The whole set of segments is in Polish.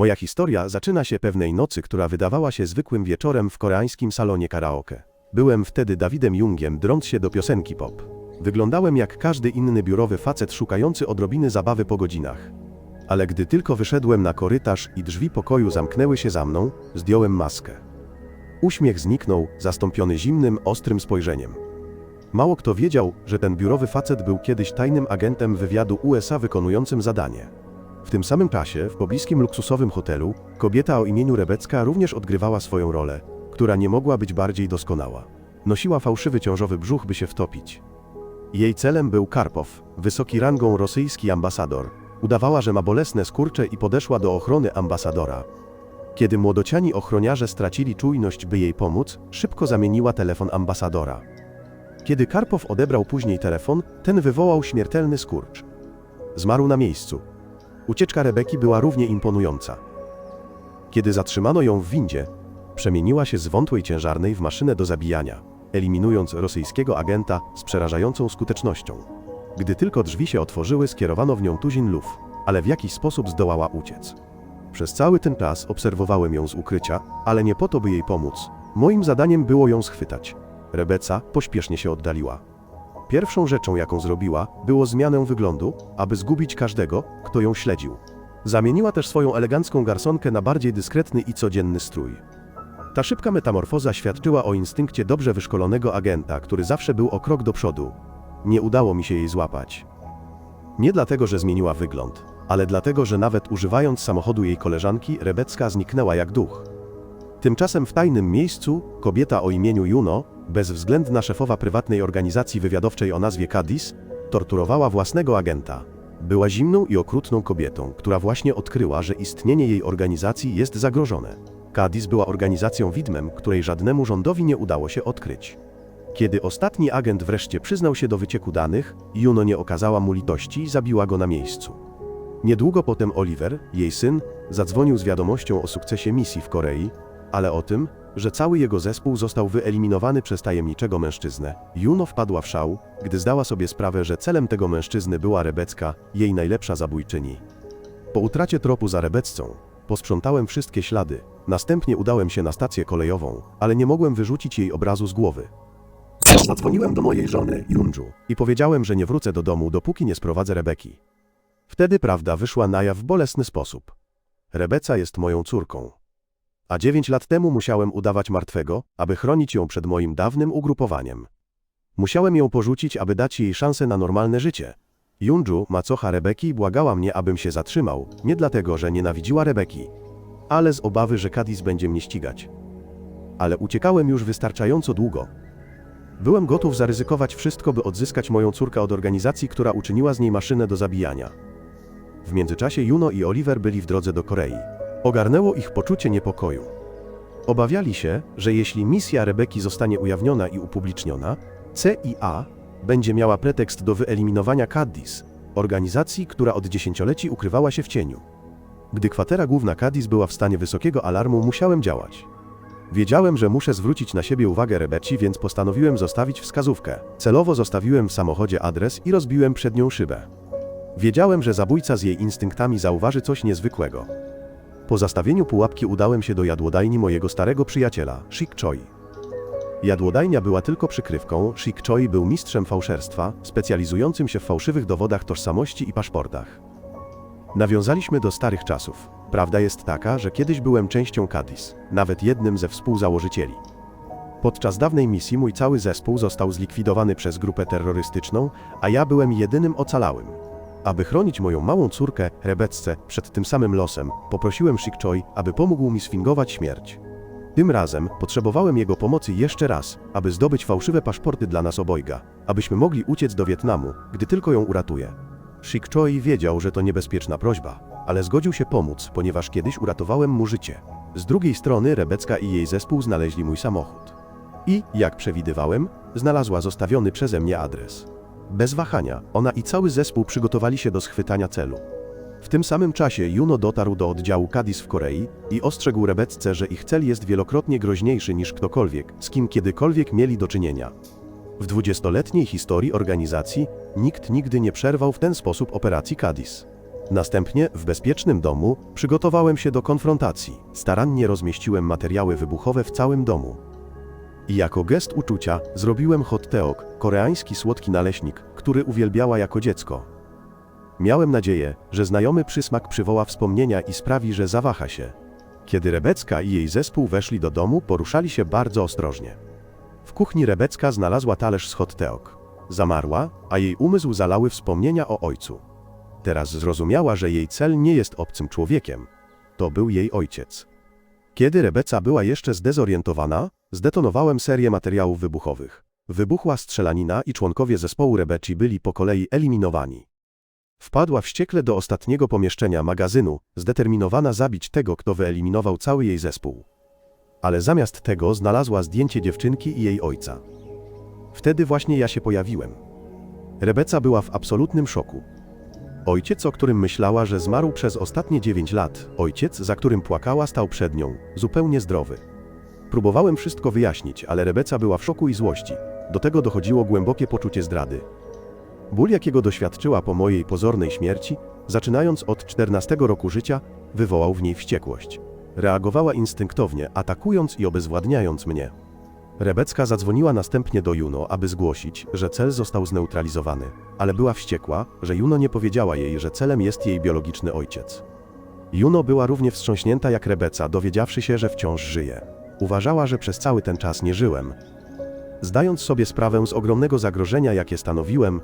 Moja historia zaczyna się pewnej nocy, która wydawała się zwykłym wieczorem w koreańskim salonie karaoke. Byłem wtedy Dawidem Jungiem, drąc się do piosenki pop. Wyglądałem jak każdy inny biurowy facet szukający odrobiny zabawy po godzinach. Ale gdy tylko wyszedłem na korytarz i drzwi pokoju zamknęły się za mną, zdjąłem maskę. Uśmiech zniknął, zastąpiony zimnym, ostrym spojrzeniem. Mało kto wiedział, że ten biurowy facet był kiedyś tajnym agentem wywiadu USA wykonującym zadanie. W tym samym czasie, w pobliskim luksusowym hotelu, kobieta o imieniu Rebecka również odgrywała swoją rolę, która nie mogła być bardziej doskonała. Nosiła fałszywy ciążowy brzuch, by się wtopić. Jej celem był Karpow, wysoki rangą rosyjski ambasador. Udawała, że ma bolesne skurcze i podeszła do ochrony ambasadora. Kiedy młodociani ochroniarze stracili czujność, by jej pomóc, szybko zamieniła telefon ambasadora. Kiedy Karpow odebrał później telefon, ten wywołał śmiertelny skurcz. Zmarł na miejscu. Ucieczka Rebeki była równie imponująca. Kiedy zatrzymano ją w windzie, przemieniła się z wątłej ciężarnej w maszynę do zabijania, eliminując rosyjskiego agenta z przerażającą skutecznością. Gdy tylko drzwi się otworzyły, skierowano w nią tuzin luf, ale w jakiś sposób zdołała uciec. Przez cały ten czas obserwowałem ją z ukrycia, ale nie po to, by jej pomóc. Moim zadaniem było ją schwytać. Rebeca pośpiesznie się oddaliła. Pierwszą rzeczą, jaką zrobiła, było zmianę wyglądu, aby zgubić każdego, kto ją śledził. Zamieniła też swoją elegancką garsonkę na bardziej dyskretny i codzienny strój. Ta szybka metamorfoza świadczyła o instynkcie dobrze wyszkolonego agenta, który zawsze był o krok do przodu. Nie udało mi się jej złapać. Nie dlatego, że zmieniła wygląd, ale dlatego, że nawet używając samochodu jej koleżanki, Rebecka zniknęła jak duch. Tymczasem w tajnym miejscu kobieta o imieniu Juno, bezwzględna szefowa prywatnej organizacji wywiadowczej o nazwie Cadiz, torturowała własnego agenta. Była zimną i okrutną kobietą, która właśnie odkryła, że istnienie jej organizacji jest zagrożone. Cadiz była organizacją widmem, której żadnemu rządowi nie udało się odkryć. Kiedy ostatni agent wreszcie przyznał się do wycieku danych, Juno nie okazała mu litości i zabiła go na miejscu. Niedługo potem Oliver, jej syn, zadzwonił z wiadomością o sukcesie misji w Korei, ale o tym, że cały jego zespół został wyeliminowany przez tajemniczego mężczyznę. Juno wpadła w szał, gdy zdała sobie sprawę, że celem tego mężczyzny była Rebecka, jej najlepsza zabójczyni. Po utracie tropu za Rebecką, posprzątałem wszystkie ślady, następnie udałem się na stację kolejową, ale nie mogłem wyrzucić jej obrazu z głowy. Zadzwoniłem do mojej żony, Junju, i powiedziałem, że nie wrócę do domu, dopóki nie sprowadzę Rebeki. Wtedy prawda wyszła na jaw w bolesny sposób. Rebeca jest moją córką. A dziewięć lat temu musiałem udawać martwego, aby chronić ją przed moim dawnym ugrupowaniem. Musiałem ją porzucić, aby dać jej szansę na normalne życie. Junju, macocha Rebeki, błagała mnie, abym się zatrzymał, nie dlatego, że nienawidziła Rebeki, ale z obawy, że Kadis będzie mnie ścigać. Ale uciekałem już wystarczająco długo. Byłem gotów zaryzykować wszystko, by odzyskać moją córkę od organizacji, która uczyniła z niej maszynę do zabijania. W międzyczasie Juno i Oliver byli w drodze do Korei. Ogarnęło ich poczucie niepokoju. Obawiali się, że jeśli misja Rebeki zostanie ujawniona i upubliczniona, CIA będzie miała pretekst do wyeliminowania Cadiz, organizacji, która od dziesięcioleci ukrywała się w cieniu. Gdy kwatera główna Cadiz była w stanie wysokiego alarmu, musiałem działać. Wiedziałem, że muszę zwrócić na siebie uwagę Rebeci, więc postanowiłem zostawić wskazówkę. Celowo zostawiłem w samochodzie adres i rozbiłem przednią szybę. Wiedziałem, że zabójca z jej instynktami zauważy coś niezwykłego. Po zastawieniu pułapki udałem się do jadłodajni mojego starego przyjaciela, Shik Choi. Jadłodajnia była tylko przykrywką, Shik Choi był mistrzem fałszerstwa, specjalizującym się w fałszywych dowodach tożsamości i paszportach. Nawiązaliśmy do starych czasów. Prawda jest taka, że kiedyś byłem częścią Cadiz, nawet jednym ze współzałożycieli. Podczas dawnej misji mój cały zespół został zlikwidowany przez grupę terrorystyczną, a ja byłem jedynym ocalałym. Aby chronić moją małą córkę, Rebecce, przed tym samym losem, poprosiłem Shikchoi, aby pomógł mi sfingować śmierć. Tym razem potrzebowałem jego pomocy jeszcze raz, aby zdobyć fałszywe paszporty dla nas obojga, abyśmy mogli uciec do Wietnamu, gdy tylko ją uratuje. Shikchoi wiedział, że to niebezpieczna prośba, ale zgodził się pomóc, ponieważ kiedyś uratowałem mu życie. Z drugiej strony Rebecka i jej zespół znaleźli mój samochód. I, jak przewidywałem, znalazła zostawiony przeze mnie adres. Bez wahania, ona i cały zespół przygotowali się do schwytania celu. W tym samym czasie Juno dotarł do oddziału Cadiz w Korei i ostrzegł Rebecce, że ich cel jest wielokrotnie groźniejszy niż ktokolwiek, z kim kiedykolwiek mieli do czynienia. W dwudziestoletniej historii organizacji nikt nigdy nie przerwał w ten sposób operacji Cadiz. Następnie, w bezpiecznym domu, przygotowałem się do konfrontacji. Starannie rozmieściłem materiały wybuchowe w całym domu. I jako gest uczucia zrobiłem hot teok, koreański słodki naleśnik, który uwielbiała jako dziecko. Miałem nadzieję, że znajomy przysmak przywoła wspomnienia i sprawi, że zawaha się. Kiedy Rebecka i jej zespół weszli do domu, poruszali się bardzo ostrożnie. W kuchni Rebecka znalazła talerz z hot teok. Zamarła, a jej umysł zalały wspomnienia o ojcu. Teraz zrozumiała, że jej cel nie jest obcym człowiekiem. To był jej ojciec. Kiedy Rebeca była jeszcze zdezorientowana, zdetonowałem serię materiałów wybuchowych. Wybuchła strzelanina i członkowie zespołu Rebeci byli po kolei eliminowani. Wpadła wściekle do ostatniego pomieszczenia magazynu, zdeterminowana zabić tego, kto wyeliminował cały jej zespół. Ale zamiast tego znalazła zdjęcie dziewczynki i jej ojca. Wtedy właśnie ja się pojawiłem. Rebeca była w absolutnym szoku. Ojciec, o którym myślała, że zmarł przez ostatnie dziewięć lat, ojciec, za którym płakała, stał przed nią, zupełnie zdrowy. Próbowałem wszystko wyjaśnić, ale Rebeca była w szoku i złości. Do tego dochodziło głębokie poczucie zdrady. Ból, jakiego doświadczyła po mojej pozornej śmierci, zaczynając od 14 roku życia, wywołał w niej wściekłość. Reagowała instynktownie, atakując i obezwładniając mnie. Rebecka zadzwoniła następnie do Juno, aby zgłosić, że cel został zneutralizowany, ale była wściekła, że Juno nie powiedziała jej, że celem jest jej biologiczny ojciec. Juno była równie wstrząśnięta jak Rebeca, dowiedziawszy się, że wciąż żyje. Uważała, że przez cały ten czas nie żyłem. Zdając sobie sprawę z ogromnego zagrożenia, jakie stanowiłem,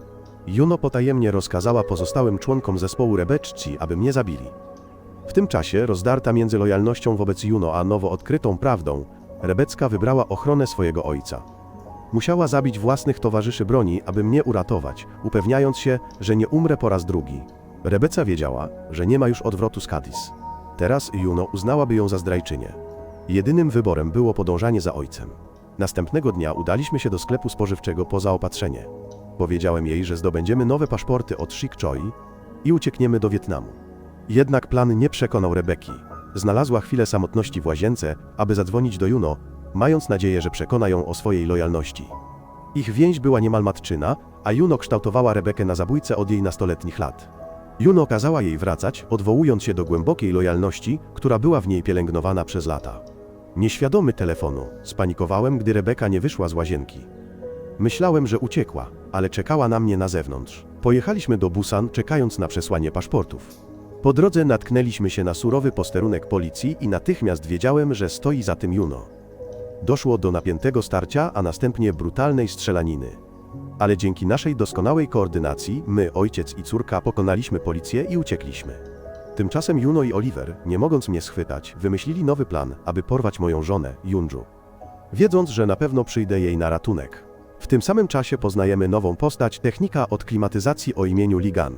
Juno potajemnie rozkazała pozostałym członkom zespołu Rebecci, aby mnie zabili. W tym czasie, rozdarta między lojalnością wobec Juno a nowo odkrytą prawdą, Rebecka wybrała ochronę swojego ojca. Musiała zabić własnych towarzyszy broni, aby mnie uratować, upewniając się, że nie umrę po raz drugi. Rebeca wiedziała, że nie ma już odwrotu z Kadis. Teraz Juno uznałaby ją za zdrajczynię. Jedynym wyborem było podążanie za ojcem. Następnego dnia udaliśmy się do sklepu spożywczego po zaopatrzenie. Powiedziałem jej, że zdobędziemy nowe paszporty od Shik Choi i uciekniemy do Wietnamu. Jednak plan nie przekonał Rebeki. Znalazła chwilę samotności w łazience, aby zadzwonić do Juno, mając nadzieję, że przekona ją o swojej lojalności. Ich więź była niemal matczyna, a Juno kształtowała Rebekę na zabójcę od jej nastoletnich lat. Juno kazała jej wracać, odwołując się do głębokiej lojalności, która była w niej pielęgnowana przez lata. Nieświadomy telefonu, spanikowałem, gdy Rebeka nie wyszła z łazienki. Myślałem, że uciekła, ale czekała na mnie na zewnątrz. Pojechaliśmy do Busan, czekając na przesłanie paszportów. Po drodze natknęliśmy się na surowy posterunek policji i natychmiast wiedziałem, że stoi za tym Juno. Doszło do napiętego starcia, a następnie brutalnej strzelaniny. Ale dzięki naszej doskonałej koordynacji, my, ojciec i córka, pokonaliśmy policję i uciekliśmy. Tymczasem Juno i Oliver, nie mogąc mnie schwytać, wymyślili nowy plan, aby porwać moją żonę, Junju. Wiedząc, że na pewno przyjdę jej na ratunek. W tym samym czasie poznajemy nową postać, technika od klimatyzacji o imieniu Ligan.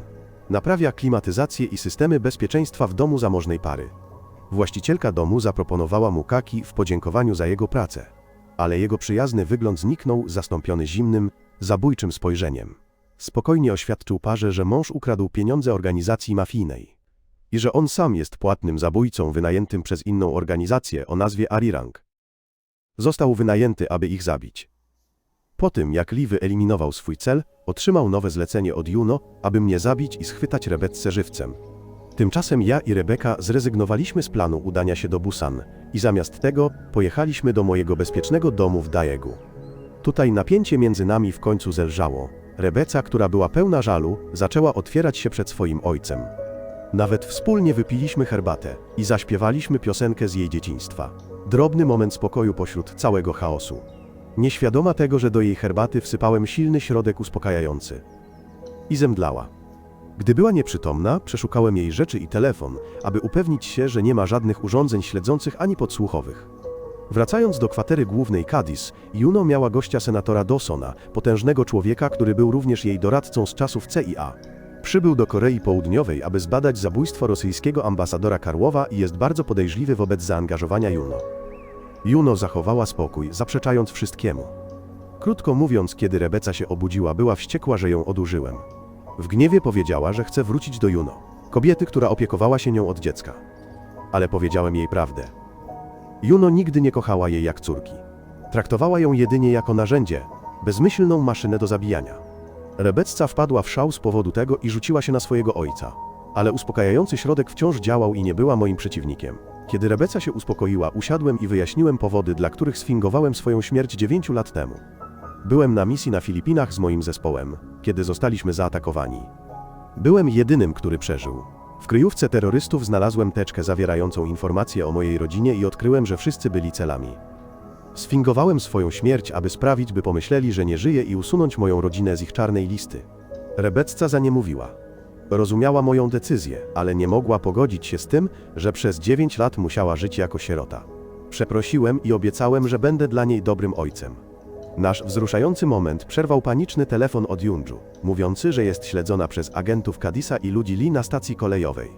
Naprawia klimatyzację i systemy bezpieczeństwa w domu zamożnej pary. Właścicielka domu zaproponowała mu kaki w podziękowaniu za jego pracę, ale jego przyjazny wygląd zniknął, zastąpiony zimnym, zabójczym spojrzeniem. Spokojnie oświadczył parze, że mąż ukradł pieniądze organizacji mafijnej i że on sam jest płatnym zabójcą wynajętym przez inną organizację o nazwie Arirang. Został wynajęty, aby ich zabić. Po tym, jak Lee wyeliminował swój cel, otrzymał nowe zlecenie od Juno, aby mnie zabić i schwytać Rebecce żywcem. Tymczasem ja i Rebeka zrezygnowaliśmy z planu udania się do Busan i zamiast tego pojechaliśmy do mojego bezpiecznego domu w Daegu. Tutaj napięcie między nami w końcu zelżało. Rebeca, która była pełna żalu, zaczęła otwierać się przed swoim ojcem. Nawet wspólnie wypiliśmy herbatę i zaśpiewaliśmy piosenkę z jej dzieciństwa. Drobny moment spokoju pośród całego chaosu. Nieświadoma tego, że do jej herbaty wsypałem silny środek uspokajający. I zemdlała. Gdy była nieprzytomna, przeszukałem jej rzeczy i telefon, aby upewnić się, że nie ma żadnych urządzeń śledzących ani podsłuchowych. Wracając do kwatery głównej Cadiz, Juno miała gościa senatora Dawsona, potężnego człowieka, który był również jej doradcą z czasów CIA. Przybył do Korei Południowej, aby zbadać zabójstwo rosyjskiego ambasadora Karłowa i jest bardzo podejrzliwy wobec zaangażowania Juno. Juno zachowała spokój, zaprzeczając wszystkiemu. Krótko mówiąc, kiedy Rebeca się obudziła, była wściekła, że ją odurzyłem. W gniewie powiedziała, że chce wrócić do Juno, kobiety, która opiekowała się nią od dziecka. Ale powiedziałem jej prawdę. Juno nigdy nie kochała jej jak córki. Traktowała ją jedynie jako narzędzie, bezmyślną maszynę do zabijania. Rebecca wpadła w szał z powodu tego i rzuciła się na swojego ojca. ale uspokajający środek wciąż działał i nie była moim przeciwnikiem. Kiedy Rebeca się uspokoiła, usiadłem i wyjaśniłem powody, dla których sfingowałem swoją śmierć 9 lat temu. Byłem na misji na Filipinach z moim zespołem, kiedy zostaliśmy zaatakowani. Byłem jedynym, który przeżył. W kryjówce terrorystów znalazłem teczkę zawierającą informacje o mojej rodzinie i odkryłem, że wszyscy byli celami. Sfingowałem swoją śmierć, aby sprawić, by pomyśleli, że nie żyję i usunąć moją rodzinę z ich czarnej listy. Rebecca za nie mówiła. Rozumiała moją decyzję, ale nie mogła pogodzić się z tym, że przez dziewięć lat musiała żyć jako sierota. Przeprosiłem i obiecałem, że będę dla niej dobrym ojcem. Nasz wzruszający moment przerwał paniczny telefon od Junju, mówiący, że jest śledzona przez agentów Kadisa i ludzi Lee na stacji kolejowej.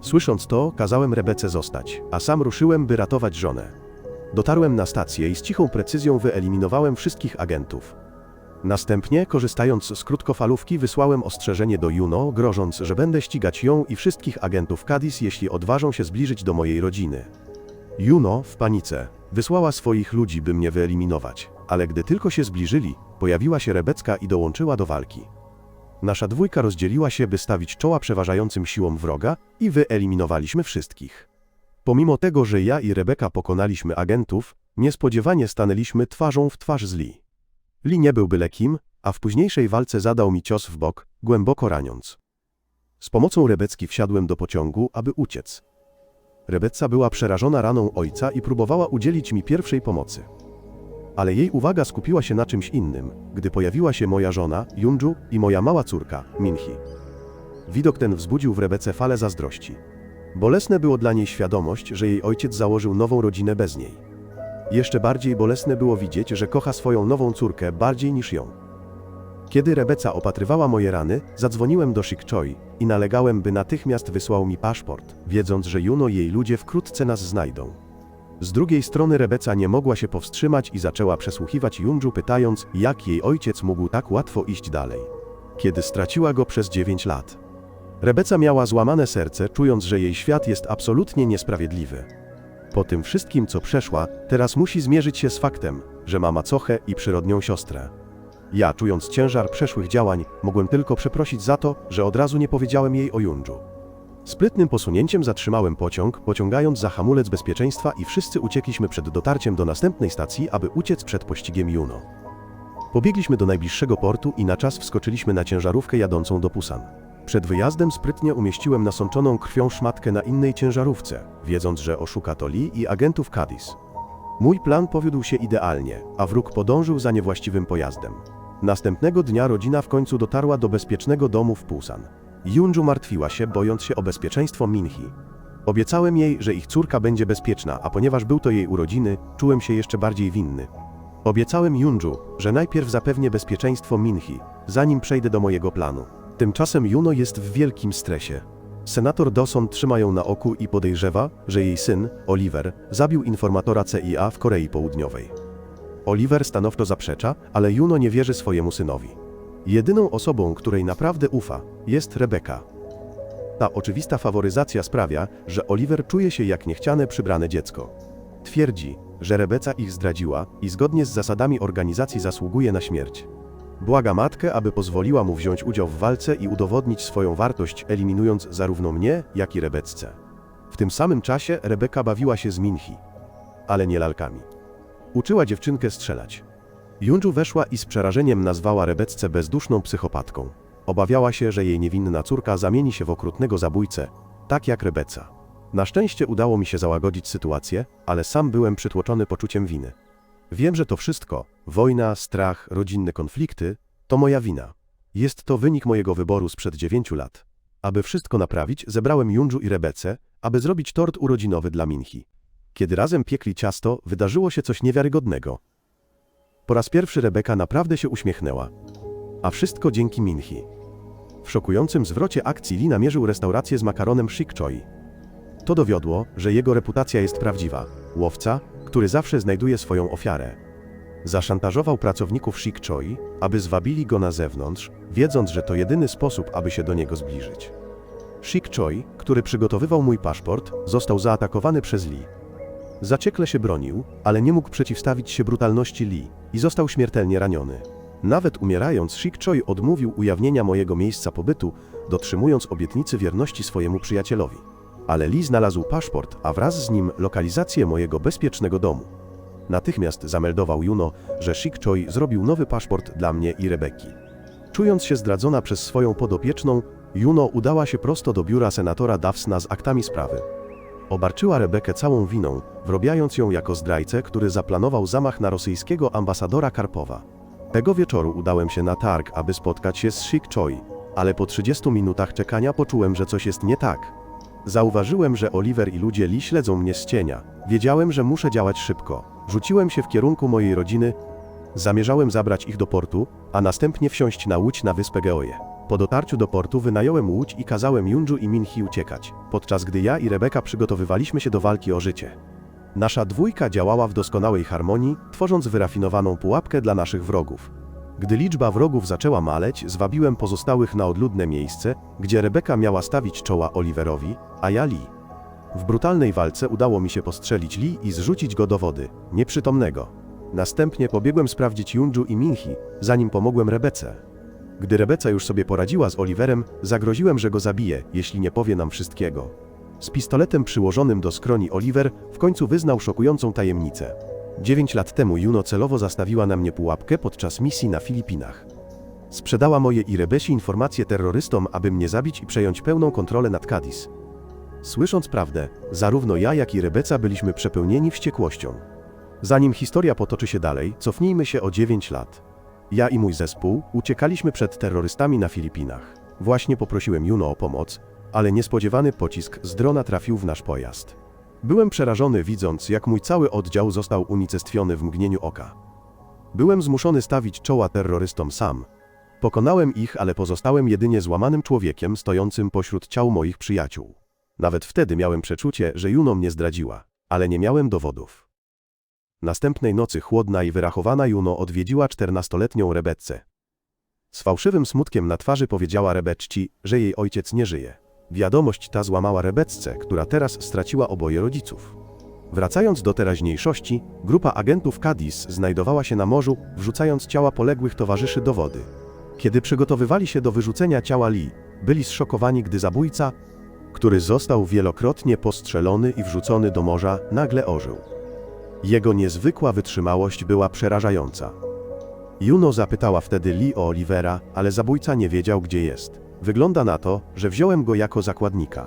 Słysząc to, kazałem Rebece zostać, a sam ruszyłem, by ratować żonę. Dotarłem na stację i z cichą precyzją wyeliminowałem wszystkich agentów. Następnie, korzystając z krótkofalówki, wysłałem ostrzeżenie do Juno, grożąc, że będę ścigać ją i wszystkich agentów Kadis, jeśli odważą się zbliżyć do mojej rodziny. Juno, w panice, wysłała swoich ludzi, by mnie wyeliminować, ale gdy tylko się zbliżyli, pojawiła się Rebecka i dołączyła do walki. Nasza dwójka rozdzieliła się, by stawić czoła przeważającym siłom wroga i wyeliminowaliśmy wszystkich. Pomimo tego, że ja i Rebeka pokonaliśmy agentów, niespodziewanie stanęliśmy twarzą w twarz z Lee. Lee nie był byle kim, a w późniejszej walce zadał mi cios w bok, głęboko raniąc. Z pomocą Rebecki wsiadłem do pociągu, aby uciec. Rebecca była przerażona raną ojca i próbowała udzielić mi pierwszej pomocy. Ale jej uwaga skupiła się na czymś innym, gdy pojawiła się moja żona, Junju, i moja mała córka, Minhi. Widok ten wzbudził w Rebece falę zazdrości. Bolesne było dla niej świadomość, że jej ojciec założył nową rodzinę bez niej. Jeszcze bardziej bolesne było widzieć, że kocha swoją nową córkę bardziej niż ją. Kiedy Rebeca opatrywała moje rany, zadzwoniłem do Shikchoi i nalegałem, by natychmiast wysłał mi paszport, wiedząc, że Juno i jej ludzie wkrótce nas znajdą. Z drugiej strony Rebeca nie mogła się powstrzymać i zaczęła przesłuchiwać Junju, pytając, jak jej ojciec mógł tak łatwo iść dalej. Kiedy straciła go przez 9 lat. Rebeca miała złamane serce, czując, że jej świat jest absolutnie niesprawiedliwy. Po tym wszystkim, co przeszła, teraz musi zmierzyć się z faktem, że ma macochę i przyrodnią siostrę. Ja, czując ciężar przeszłych działań, mogłem tylko przeprosić za to, że od razu nie powiedziałem jej o Junju. Sprytnym posunięciem zatrzymałem pociąg, pociągając za hamulec bezpieczeństwa i wszyscy uciekliśmy przed dotarciem do następnej stacji, aby uciec przed pościgiem Juno. Pobiegliśmy do najbliższego portu i na czas wskoczyliśmy na ciężarówkę jadącą do Pusan. Przed wyjazdem sprytnie umieściłem nasączoną krwią szmatkę na innej ciężarówce, wiedząc, że oszuka to Lee i agentów Cadiz. Mój plan powiódł się idealnie, a wróg podążył za niewłaściwym pojazdem. Następnego dnia rodzina w końcu dotarła do bezpiecznego domu w Pusan. Junju martwiła się, bojąc się o bezpieczeństwo Minhi. Obiecałem jej, że ich córka będzie bezpieczna, a ponieważ był to jej urodziny, czułem się jeszcze bardziej winny. Obiecałem Junju, że najpierw zapewnię bezpieczeństwo Minhi, zanim przejdę do mojego planu. Tymczasem Juno jest w wielkim stresie. Senator Dawson trzyma ją na oku i podejrzewa, że jej syn, Oliver, zabił informatora CIA w Korei Południowej. Oliver stanowczo zaprzecza, ale Juno nie wierzy swojemu synowi. Jedyną osobą, której naprawdę ufa, jest Rebeka. Ta oczywista faworyzacja sprawia, że Oliver czuje się jak niechciane przybrane dziecko. Twierdzi, że Rebeca ich zdradziła i zgodnie z zasadami organizacji zasługuje na śmierć. Błaga matkę, aby pozwoliła mu wziąć udział w walce i udowodnić swoją wartość, eliminując zarówno mnie, jak i Rebecce. W tym samym czasie Rebeka bawiła się z Minhi, ale nie lalkami. Uczyła dziewczynkę strzelać. Junju weszła i z przerażeniem nazwała Rebecce bezduszną psychopatką. Obawiała się, że jej niewinna córka zamieni się w okrutnego zabójcę, tak jak Rebeca. Na szczęście udało mi się załagodzić sytuację, ale sam byłem przytłoczony poczuciem winy. Wiem, że to wszystko wojna, strach, rodzinne konflikty to moja wina. Jest to wynik mojego wyboru sprzed dziewięciu lat. Aby wszystko naprawić, zebrałem Junju i Rebecę, aby zrobić tort urodzinowy dla Minhi. Kiedy razem piekli ciasto, wydarzyło się coś niewiarygodnego. Po raz pierwszy Rebeka naprawdę się uśmiechnęła. A wszystko dzięki Minhi. W szokującym zwrocie akcji Lee namierzył restaurację z makaronem Shik Choi. To dowiodło, że jego reputacja jest prawdziwa. Łowca, który zawsze znajduje swoją ofiarę. Zaszantażował pracowników Shik Choi, aby zwabili go na zewnątrz, wiedząc, że to jedyny sposób, aby się do niego zbliżyć. Shik Choi, który przygotowywał mój paszport, został zaatakowany przez Lee. Zaciekle się bronił, ale nie mógł przeciwstawić się brutalności Lee i został śmiertelnie raniony. Nawet umierając, Shik Choi odmówił ujawnienia mojego miejsca pobytu, dotrzymując obietnicy wierności swojemu przyjacielowi. Ale Lee znalazł paszport, a wraz z nim lokalizację mojego bezpiecznego domu. Natychmiast zameldował Juno, że Shik Choi zrobił nowy paszport dla mnie i Rebeki. Czując się zdradzona przez swoją podopieczną, Juno udała się prosto do biura senatora Dawsna z aktami sprawy. Obarczyła Rebekę całą winą, wrobiając ją jako zdrajcę, który zaplanował zamach na rosyjskiego ambasadora Karpowa. Tego wieczoru udałem się na targ, aby spotkać się z Shik Choi, ale po 30 minutach czekania poczułem, że coś jest nie tak. Zauważyłem, że Oliver i ludzie Lee śledzą mnie z cienia. Wiedziałem, że muszę działać szybko. Rzuciłem się w kierunku mojej rodziny. Zamierzałem zabrać ich do portu, a następnie wsiąść na łódź na wyspę Geoje. Po dotarciu do portu wynająłem łódź i kazałem Junju i Minhi uciekać, podczas gdy ja i Rebeka przygotowywaliśmy się do walki o życie. Nasza dwójka działała w doskonałej harmonii, tworząc wyrafinowaną pułapkę dla naszych wrogów. Gdy liczba wrogów zaczęła maleć, zwabiłem pozostałych na odludne miejsce, gdzie Rebeka miała stawić czoła Oliverowi, a ja Lee. W brutalnej walce udało mi się postrzelić Lee i zrzucić go do wody, nieprzytomnego. Następnie pobiegłem sprawdzić Junju i Minhi, zanim pomogłem Rebece. Gdy Rebeca już sobie poradziła z Oliverem, zagroziłem, że go zabiję, jeśli nie powie nam wszystkiego. Z pistoletem przyłożonym do skroni Oliver w końcu wyznał szokującą tajemnicę. Dziewięć lat temu Juno celowo zastawiła na mnie pułapkę podczas misji na Filipinach. Sprzedała moje i Rebesi informacje terrorystom, aby mnie zabić i przejąć pełną kontrolę nad Cadiz. Słysząc prawdę, zarówno ja, jak i Rebeca byliśmy przepełnieni wściekłością. Zanim historia potoczy się dalej, cofnijmy się o 9 lat. Ja i mój zespół uciekaliśmy przed terrorystami na Filipinach. Właśnie poprosiłem Juno o pomoc, ale niespodziewany pocisk z drona trafił w nasz pojazd. Byłem przerażony widząc, jak mój cały oddział został unicestwiony w mgnieniu oka. Byłem zmuszony stawić czoła terrorystom sam. Pokonałem ich, ale pozostałem jedynie złamanym człowiekiem stojącym pośród ciał moich przyjaciół. Nawet wtedy miałem przeczucie, że Juno mnie zdradziła, ale nie miałem dowodów. Następnej nocy chłodna i wyrachowana Juno odwiedziła czternastoletnią Rebecce. Z fałszywym smutkiem na twarzy powiedziała Rebeczci, że jej ojciec nie żyje. Wiadomość ta złamała Rebecce, która teraz straciła oboje rodziców. Wracając do teraźniejszości, grupa agentów Cadiz znajdowała się na morzu, wrzucając ciała poległych towarzyszy do wody. Kiedy przygotowywali się do wyrzucenia ciała Lee, byli zszokowani, gdy zabójca, który został wielokrotnie postrzelony i wrzucony do morza, nagle ożył. Jego niezwykła wytrzymałość była przerażająca. Juno zapytała wtedy Lee o Olivera, ale zabójca nie wiedział, gdzie jest. Wygląda na to, że wziąłem go jako zakładnika.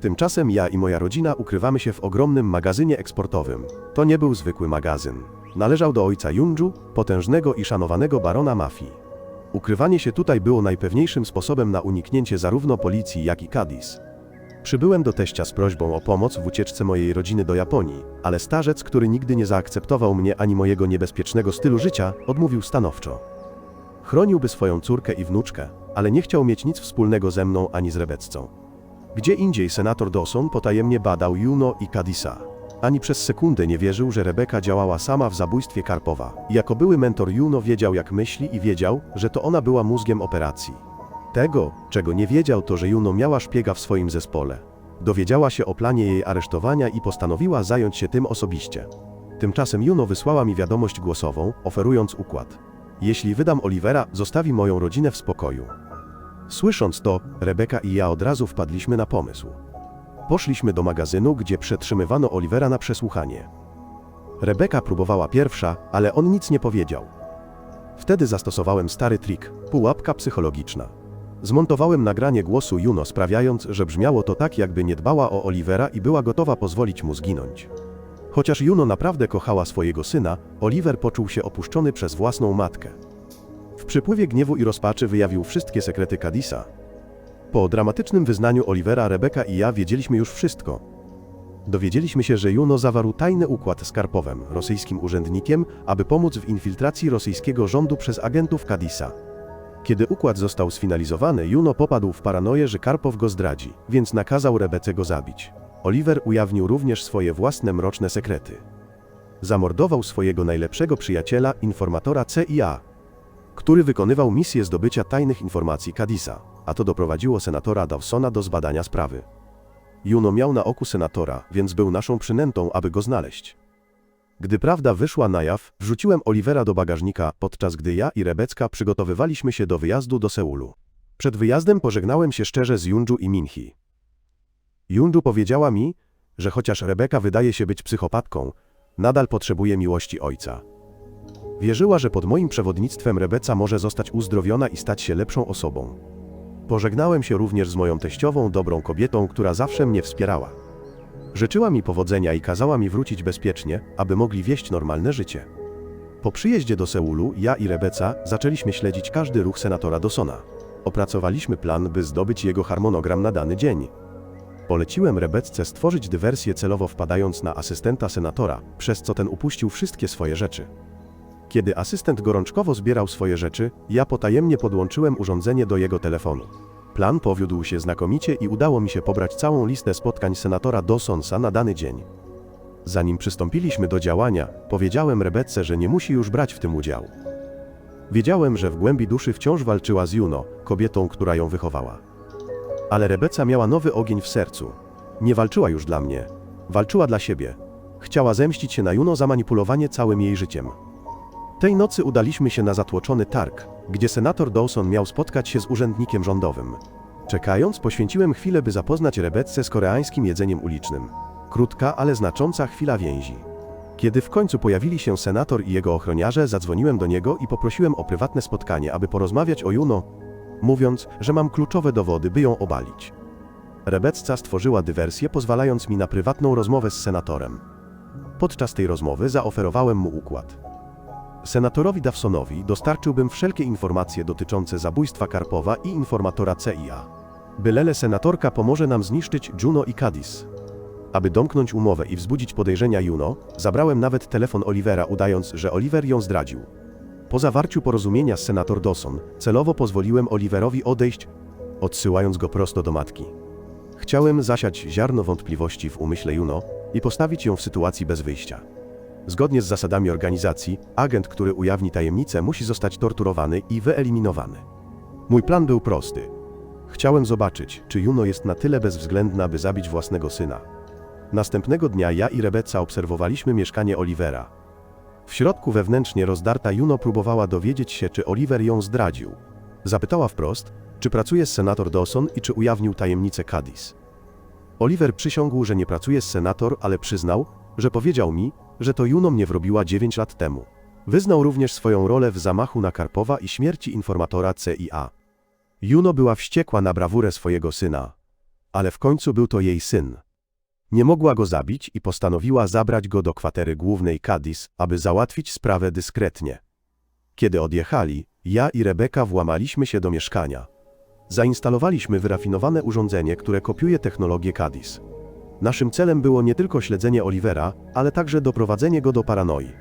Tymczasem ja i moja rodzina ukrywamy się w ogromnym magazynie eksportowym. To nie był zwykły magazyn. Należał do ojca Junju, potężnego i szanowanego barona mafii. Ukrywanie się tutaj było najpewniejszym sposobem na uniknięcie zarówno policji, jak i Cadiz. Przybyłem do teścia z prośbą o pomoc w ucieczce mojej rodziny do Japonii, ale starzec, który nigdy nie zaakceptował mnie ani mojego niebezpiecznego stylu życia, odmówił stanowczo. Chroniłby swoją córkę i wnuczkę, ale nie chciał mieć nic wspólnego ze mną ani z Rebecką. Gdzie indziej senator Dawson potajemnie badał Juno i Kadisa. Ani przez sekundę nie wierzył, że Rebeka działała sama w zabójstwie Karpowa. Jako były mentor Juno wiedział jak myśli i wiedział, że to ona była mózgiem operacji. Tego, czego nie wiedział, to że Juno miała szpiega w swoim zespole. Dowiedziała się o planie jej aresztowania i postanowiła zająć się tym osobiście. Tymczasem Juno wysłała mi wiadomość głosową, oferując układ. Jeśli wydam Olivera, zostawi moją rodzinę w spokoju. Słysząc to, Rebeka i ja od razu wpadliśmy na pomysł. Poszliśmy do magazynu, gdzie przetrzymywano Olivera na przesłuchanie. Rebeka próbowała pierwsza, ale on nic nie powiedział. Wtedy zastosowałem stary trik pułapka psychologiczna. Zmontowałem nagranie głosu Juno, sprawiając, że brzmiało to tak, jakby nie dbała o Olivera i była gotowa pozwolić mu zginąć. Chociaż Juno naprawdę kochała swojego syna, Oliver poczuł się opuszczony przez własną matkę. W przypływie gniewu i rozpaczy wyjawił wszystkie sekrety Kadisa. Po dramatycznym wyznaniu Olivera, Rebeka i ja wiedzieliśmy już wszystko. Dowiedzieliśmy się, że Juno zawarł tajny układ z Karpowem, rosyjskim urzędnikiem, aby pomóc w infiltracji rosyjskiego rządu przez agentów Kadisa. Kiedy układ został sfinalizowany, Juno popadł w paranoję, że Karpow go zdradzi, więc nakazał Rebece go zabić. Oliver ujawnił również swoje własne mroczne sekrety. Zamordował swojego najlepszego przyjaciela, informatora CIA, który wykonywał misję zdobycia tajnych informacji Kadisa, a to doprowadziło senatora Dawsona do zbadania sprawy. Juno miał na oku senatora, więc był naszą przynętą, aby go znaleźć. Gdy prawda wyszła na jaw, wrzuciłem Olivera do bagażnika, podczas gdy ja i Rebecca przygotowywaliśmy się do wyjazdu do Seulu. Przed wyjazdem pożegnałem się szczerze z Junju i Minhi. Junju powiedziała mi, że chociaż Rebeka wydaje się być psychopatką, nadal potrzebuje miłości ojca. Wierzyła, że pod moim przewodnictwem Rebeca może zostać uzdrowiona i stać się lepszą osobą. Pożegnałem się również z moją teściową, dobrą kobietą, która zawsze mnie wspierała. Życzyła mi powodzenia i kazała mi wrócić bezpiecznie, aby mogli wieść normalne życie. Po przyjeździe do Seulu, ja i Rebeca zaczęliśmy śledzić każdy ruch senatora Dawsona. Opracowaliśmy plan, by zdobyć jego harmonogram na dany dzień. Poleciłem Rebecce stworzyć dywersję celowo wpadając na asystenta senatora, przez co ten upuścił wszystkie swoje rzeczy. Kiedy asystent gorączkowo zbierał swoje rzeczy, ja potajemnie podłączyłem urządzenie do jego telefonu. Plan powiódł się znakomicie i udało mi się pobrać całą listę spotkań senatora Dawsonsa na dany dzień. Zanim przystąpiliśmy do działania, powiedziałem Rebecce, że nie musi już brać w tym udziału. Wiedziałem, że w głębi duszy wciąż walczyła z Juno, kobietą, która ją wychowała. Ale Rebeca miała nowy ogień w sercu. Nie walczyła już dla mnie. Walczyła dla siebie. Chciała zemścić się na Juno za manipulowanie całym jej życiem. Tej nocy udaliśmy się na zatłoczony targ, gdzie senator Dawson miał spotkać się z urzędnikiem rządowym. Czekając, poświęciłem chwilę, by zapoznać Rebecce z koreańskim jedzeniem ulicznym. Krótka, ale znacząca chwila więzi. Kiedy w końcu pojawili się senator i jego ochroniarze, zadzwoniłem do niego i poprosiłem o prywatne spotkanie, aby porozmawiać o Juno, mówiąc, że mam kluczowe dowody, by ją obalić. Rebecca stworzyła dywersję, pozwalając mi na prywatną rozmowę z senatorem. Podczas tej rozmowy zaoferowałem mu układ. Senatorowi Dawsonowi dostarczyłbym wszelkie informacje dotyczące zabójstwa Karpowa i informatora CIA. Bylele senatorka pomoże nam zniszczyć Juno i Cadiz. Aby domknąć umowę i wzbudzić podejrzenia Juno, zabrałem nawet telefon Olivera, udając, że Oliver ją zdradził. Po zawarciu porozumienia z senator Dawson, celowo pozwoliłem Oliverowi odejść, odsyłając go prosto do matki. Chciałem zasiać ziarno wątpliwości w umyśle Juno i postawić ją w sytuacji bez wyjścia. Zgodnie z zasadami organizacji, agent, który ujawni tajemnicę, musi zostać torturowany i wyeliminowany. Mój plan był prosty. Chciałem zobaczyć, czy Juno jest na tyle bezwzględna, by zabić własnego syna. Następnego dnia ja i Rebecca obserwowaliśmy mieszkanie Olivera. W środku wewnętrznie rozdarta Juno próbowała dowiedzieć się, czy Oliver ją zdradził. Zapytała wprost, czy pracuje z senator Dawson i czy ujawnił tajemnicę Cadiz. Oliver przysiągł, że nie pracuje z senator, ale przyznał, że powiedział mi, że to Juno mnie wrobiła 9 lat temu. Wyznał również swoją rolę w zamachu na Karpowa i śmierci informatora CIA. Juno była wściekła na brawurę swojego syna, ale w końcu był to jej syn. Nie mogła go zabić i postanowiła zabrać go do kwatery głównej Cadiz, aby załatwić sprawę dyskretnie. Kiedy odjechali, ja i Rebeka włamaliśmy się do mieszkania. Zainstalowaliśmy wyrafinowane urządzenie, które kopiuje technologię Cadiz. Naszym celem było nie tylko śledzenie Olivera, ale także doprowadzenie go do paranoi.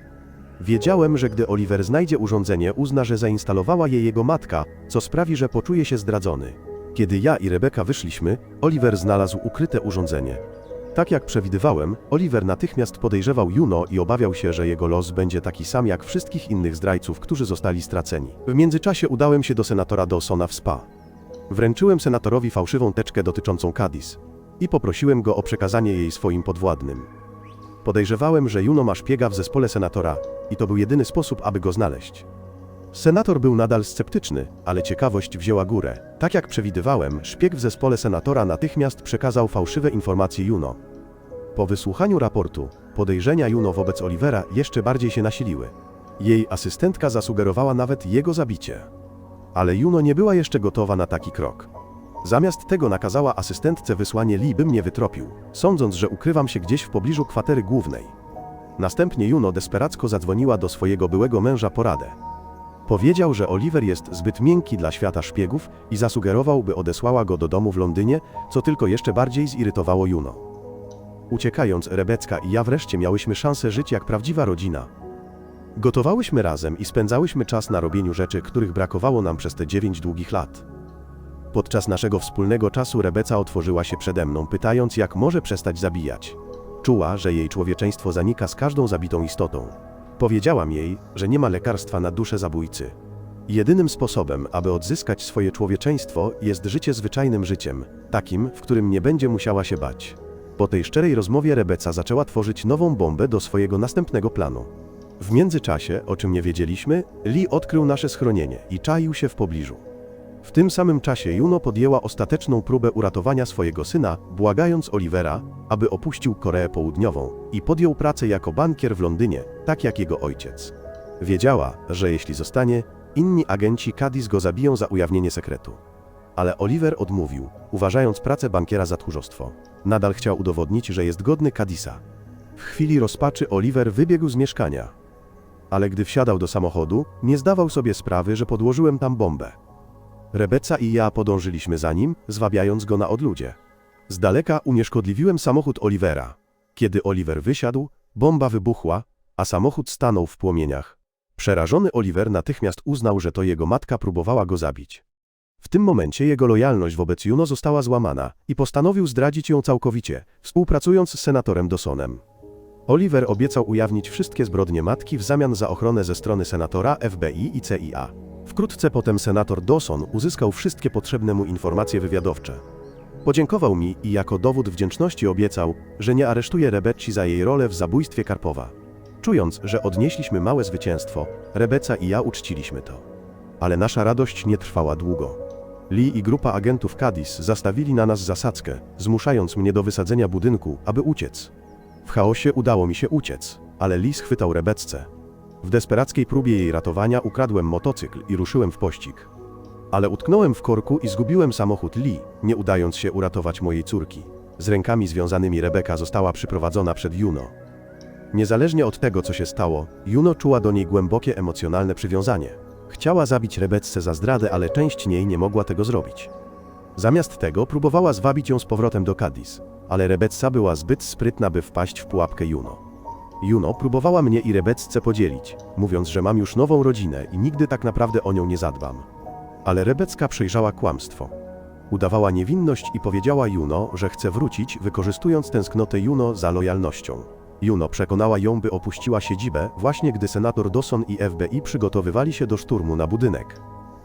Wiedziałem, że gdy Oliver znajdzie urządzenie, uzna, że zainstalowała je jego matka, co sprawi, że poczuje się zdradzony. Kiedy ja i Rebeka wyszliśmy, Oliver znalazł ukryte urządzenie. Tak jak przewidywałem, Oliver natychmiast podejrzewał Juno i obawiał się, że jego los będzie taki sam jak wszystkich innych zdrajców, którzy zostali straceni. W międzyczasie udałem się do senatora Dawsona w spa. Wręczyłem senatorowi fałszywą teczkę dotyczącą Cadiz i poprosiłem go o przekazanie jej swoim podwładnym. Podejrzewałem, że Juno ma szpiega w zespole senatora i to był jedyny sposób, aby go znaleźć. Senator był nadal sceptyczny, ale ciekawość wzięła górę. Tak jak przewidywałem, szpieg w zespole senatora natychmiast przekazał fałszywe informacje Juno. Po wysłuchaniu raportu, podejrzenia Juno wobec Olivera jeszcze bardziej się nasiliły. Jej asystentka zasugerowała nawet jego zabicie. Ale Juno nie była jeszcze gotowa na taki krok. Zamiast tego nakazała asystentce wysłanie Lee, by mnie wytropił, sądząc, że ukrywam się gdzieś w pobliżu kwatery głównej. Następnie Juno desperacko zadzwoniła do swojego byłego męża po radę. Powiedział, że Oliver jest zbyt miękki dla świata szpiegów i zasugerował, by odesłała go do domu w Londynie, co tylko jeszcze bardziej zirytowało Juno. Uciekając, Rebecca i ja wreszcie miałyśmy szansę żyć jak prawdziwa rodzina. Gotowałyśmy razem i spędzałyśmy czas na robieniu rzeczy, których brakowało nam przez te dziewięć długich lat. Podczas naszego wspólnego czasu Rebeca otworzyła się przede mną, pytając, jak może przestać zabijać. Czuła, że jej człowieczeństwo zanika z każdą zabitą istotą. Powiedziałam jej, że nie ma lekarstwa na duszę zabójcy. Jedynym sposobem, aby odzyskać swoje człowieczeństwo, jest życie zwyczajnym życiem, takim, w którym nie będzie musiała się bać. Po tej szczerej rozmowie Rebeca zaczęła tworzyć nową bombę do swojego następnego planu. W międzyczasie, o czym nie wiedzieliśmy, Lee odkrył nasze schronienie i czaił się w pobliżu. W tym samym czasie Juno podjęła ostateczną próbę uratowania swojego syna, błagając Olivera, aby opuścił Koreę Południową i podjął pracę jako bankier w Londynie, tak jak jego ojciec. Wiedziała, że jeśli zostanie, inni agenci Cadiz go zabiją za ujawnienie sekretu. Ale Oliver odmówił, uważając pracę bankiera za tchórzostwo. Nadal chciał udowodnić, że jest godny Cadisa. W chwili rozpaczy Oliver wybiegł z mieszkania. Ale gdy wsiadał do samochodu, nie zdawał sobie sprawy, że podłożyłem tam bombę. Rebeca i ja podążyliśmy za nim, zwabiając go na odludzie. Z daleka unieszkodliwiłem samochód Olivera. Kiedy Oliver wysiadł, bomba wybuchła, a samochód stanął w płomieniach. Przerażony Oliver natychmiast uznał, że to jego matka próbowała go zabić. W tym momencie jego lojalność wobec Juno została złamana i postanowił zdradzić ją całkowicie, współpracując z senatorem Dawsonem. Oliver obiecał ujawnić wszystkie zbrodnie matki w zamian za ochronę ze strony senatora, FBI i CIA. Wkrótce potem senator Dawson uzyskał wszystkie potrzebne mu informacje wywiadowcze. Podziękował mi i jako dowód wdzięczności obiecał, że nie aresztuje Rebecci za jej rolę w zabójstwie Karpowa. Czując, że odnieśliśmy małe zwycięstwo, Rebeca i ja uczciliśmy to. Ale nasza radość nie trwała długo. Lee i grupa agentów Cadiz zastawili na nas zasadzkę, zmuszając mnie do wysadzenia budynku, aby uciec. W chaosie udało mi się uciec, ale Lee schwytał Rebecce. W desperackiej próbie jej ratowania ukradłem motocykl i ruszyłem w pościg. Ale utknąłem w korku i zgubiłem samochód Lee, nie udając się uratować mojej córki. Z rękami związanymi Rebeka została przyprowadzona przed Juno. Niezależnie od tego, co się stało, Juno czuła do niej głębokie emocjonalne przywiązanie. Chciała zabić Rebecce za zdradę, ale część niej nie mogła tego zrobić. Zamiast tego próbowała zwabić ją z powrotem do Cadiz, ale Rebecca była zbyt sprytna, by wpaść w pułapkę Juno. Juno próbowała mnie i Rebecce podzielić, mówiąc, że mam już nową rodzinę i nigdy tak naprawdę o nią nie zadbam. Ale Rebecka przejrzała kłamstwo. Udawała niewinność i powiedziała Juno, że chce wrócić, wykorzystując tęsknotę Juno za lojalnością. Juno przekonała ją, by opuściła siedzibę, właśnie gdy senator Dawson i FBI przygotowywali się do szturmu na budynek.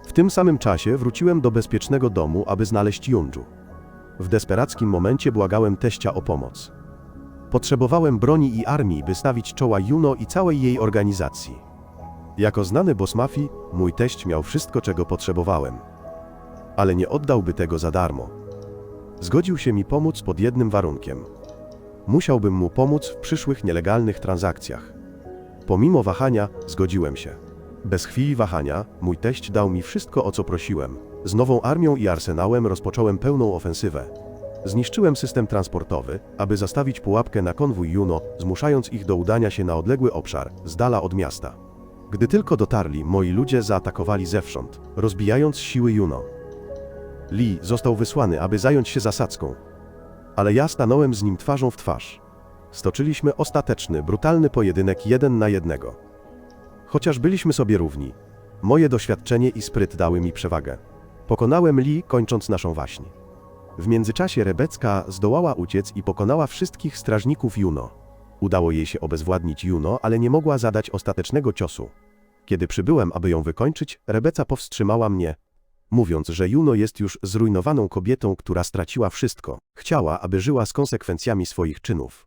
W tym samym czasie wróciłem do bezpiecznego domu, aby znaleźć Junju. W desperackim momencie błagałem teścia o pomoc. Potrzebowałem broni i armii, by stawić czoła Juno i całej jej organizacji. Jako znany boss mafii, mój teść miał wszystko, czego potrzebowałem. Ale nie oddałby tego za darmo. Zgodził się mi pomóc pod jednym warunkiem. Musiałbym mu pomóc w przyszłych nielegalnych transakcjach. Pomimo wahania, zgodziłem się. Bez chwili wahania, mój teść dał mi wszystko, o co prosiłem. Z nową armią i arsenałem rozpocząłem pełną ofensywę. Zniszczyłem system transportowy, aby zastawić pułapkę na konwój Juno, zmuszając ich do udania się na odległy obszar, z dala od miasta. Gdy tylko dotarli, moi ludzie zaatakowali zewsząd, rozbijając siły Juno. Lee został wysłany, aby zająć się zasadzką. Ale ja stanąłem z nim twarzą w twarz. Stoczyliśmy ostateczny, brutalny pojedynek jeden na jednego. Chociaż byliśmy sobie równi, moje doświadczenie i spryt dały mi przewagę. Pokonałem Lee, kończąc naszą waśń. W międzyczasie Rebecka zdołała uciec i pokonała wszystkich strażników Juno. Udało jej się obezwładnić Juno, ale nie mogła zadać ostatecznego ciosu. Kiedy przybyłem, aby ją wykończyć, Rebeca powstrzymała mnie, mówiąc, że Juno jest już zrujnowaną kobietą, która straciła wszystko. Chciała, aby żyła z konsekwencjami swoich czynów.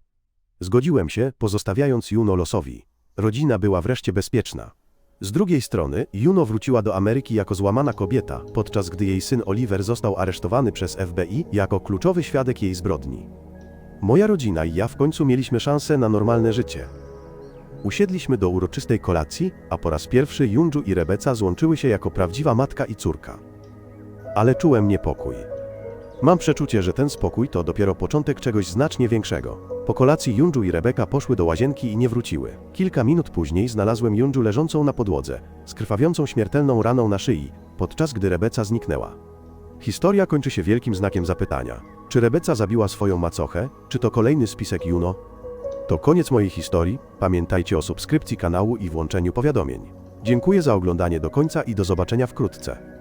Zgodziłem się, pozostawiając Juno losowi. Rodzina była wreszcie bezpieczna. Z drugiej strony, Juno wróciła do Ameryki jako złamana kobieta, podczas gdy jej syn Oliver został aresztowany przez FBI jako kluczowy świadek jej zbrodni. Moja rodzina i ja w końcu mieliśmy szansę na normalne życie. Usiedliśmy do uroczystej kolacji, a po raz pierwszy Junju i Rebeca złączyły się jako prawdziwa matka i córka. Ale czułem niepokój. Mam przeczucie, że ten spokój to dopiero początek czegoś znacznie większego. Po kolacji Junju i Rebeka poszły do łazienki i nie wróciły. Kilka minut później znalazłem Junju leżącą na podłodze, z krwawiącą śmiertelną raną na szyi, podczas gdy Rebeca zniknęła. Historia kończy się wielkim znakiem zapytania. Czy Rebeca zabiła swoją macochę, czy to kolejny spisek Juno? To koniec mojej historii. Pamiętajcie o subskrypcji kanału i włączeniu powiadomień. Dziękuję za oglądanie do końca i do zobaczenia wkrótce.